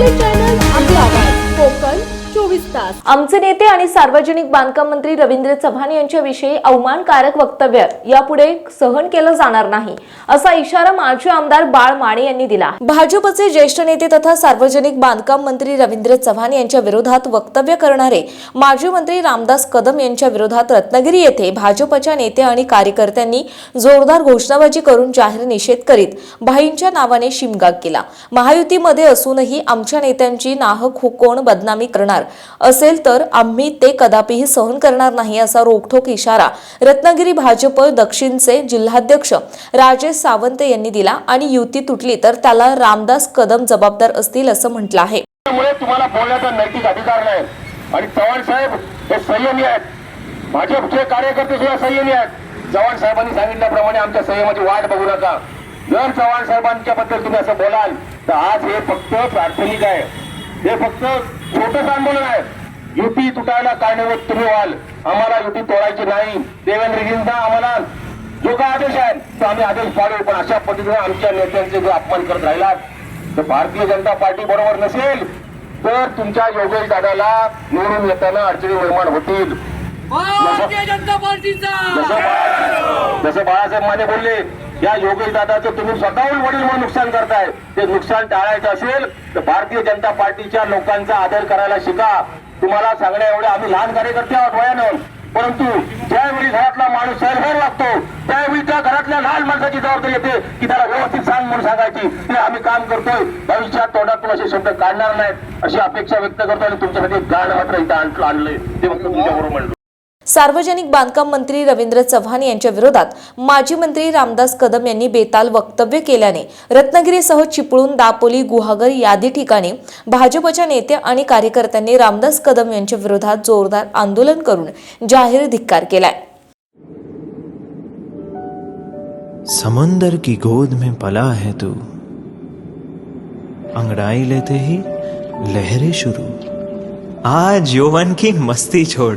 आपले चॅनल आपला आवाज आमचे नेते आणि सार्वजनिक बांधकाम मंत्री रवींद्र चव्हाण यांच्याविषयी अवमानकारक वक्तव्य यापुढे सहन केलं जाणार नाही असा इशारा माजी आमदार बाळ माने यांनी दिला. भाजपचे ज्येष्ठ नेते तथा सार्वजनिक बांधकाम मंत्री रवींद्र चव्हाण यांच्या विरोधात वक्तव्य करणारे माजी मंत्री रामदास कदम यांच्या विरोधात रत्नागिरी येथे भाजपच्या नेते आणि कार्यकर्त्यांनी जोरदार घोषणाबाजी करून जाहीर निषेध करीत भाईंच्या नावाने शिमगाग केला. महायुतीमध्ये असूनही आमच्या नेत्यांची नाहक हो हुकोण बदनामी करणार? असेल तर आम्ही ते कदापिही सहन करणार नाही असा रोखठोक इशारा रत्नागिरी भाजप दक्षिणचे जिल्हाध्यक्ष राजेश सावंत यांनी दिला आणि युती तुटली तर त्याला रामदास कदम जबाबदार असतील असं म्हटलं आहे. तुम्हाला बोलण्याचा नैतिक अधिकार नाही. आणि चव्हाण साहेब हे संयमी आहेत. भाजपचे कार्यकर्ते सुद्धा संयमी आहेत. चव्हाण साहेबांनी सांगितल्याप्रमाणे आमच्या संयमाची वाट बघू नका. जर चव्हाण साहेबांच्या बद्दल तुम्ही असं बोलाल तर आज हे फक्त प्राथमिक आहे. हे फक्त छोटस आंदोलन आहे. युती तुटायला कारणीभूत तुम्ही व्हाल. आम्हाला युती तोडायची नाही. देवेंद्रजींचा आम्हाला जो काय आदेश आहे तो आम्ही आदेश पाळू पण अशा पद्धतीने आमच्या नेत्यांचे जो अपमान करत राहिलात तर भारतीय जनता पार्टी बरोबर नसेल तर तुमच्या योगेश दादाला निवडून येताना अडचणी निर्माण होतील. जसं बाळासाहेब माने बोलले या योगेश दादाचं तुम्ही स्वतःहून वडील म्हणून नुकसान करताय. ते नुकसान टाळायचं असेल तर भारतीय जनता पार्टीच्या लोकांचा आदर करायला शिका. तुम्हाला सांगण्या एवढे आम्ही लहान कार्यकर्ते आहोत वयानं. परंतु ज्यावेळी घरातला माणूस सैरभर लागतो त्यावेळी त्या घरातल्या लहान माणसाची जबाबदारी येते की त्याला व्यवस्थित सांग म्हणून सांगायची. की आम्ही काम करतोय. भविष्यात तोंडातून असे शब्द काढणार नाहीत. अशी अपेक्षा व्यक्त करतो आणि तुमच्यासाठी एक मात्र इथं आणलंय. ते फक्त तुमच्याबरोबर म्हणलं. सार्वजनिक बांधकाम मंत्री रवींद्र चव्हाण यांच्या विरोधात माजी मंत्री रामदास कदम यांनी बेताल वक्तव्य केल्याने रत्नागिरीसह चिपळूण दापोली गुहागर यादी ठिकाणी भाजपच्या नेते आणि कार्यकर्त्यांनी रामदास कदम यांच्या विरोधात जोरदार आंदोलन करून जाहीर धिक्कार केलाय. समंदर की गोद में पला है तू। अंगड़ाई लेते ही लहरें शुरू। आज यौवन की मस्ती छोड़।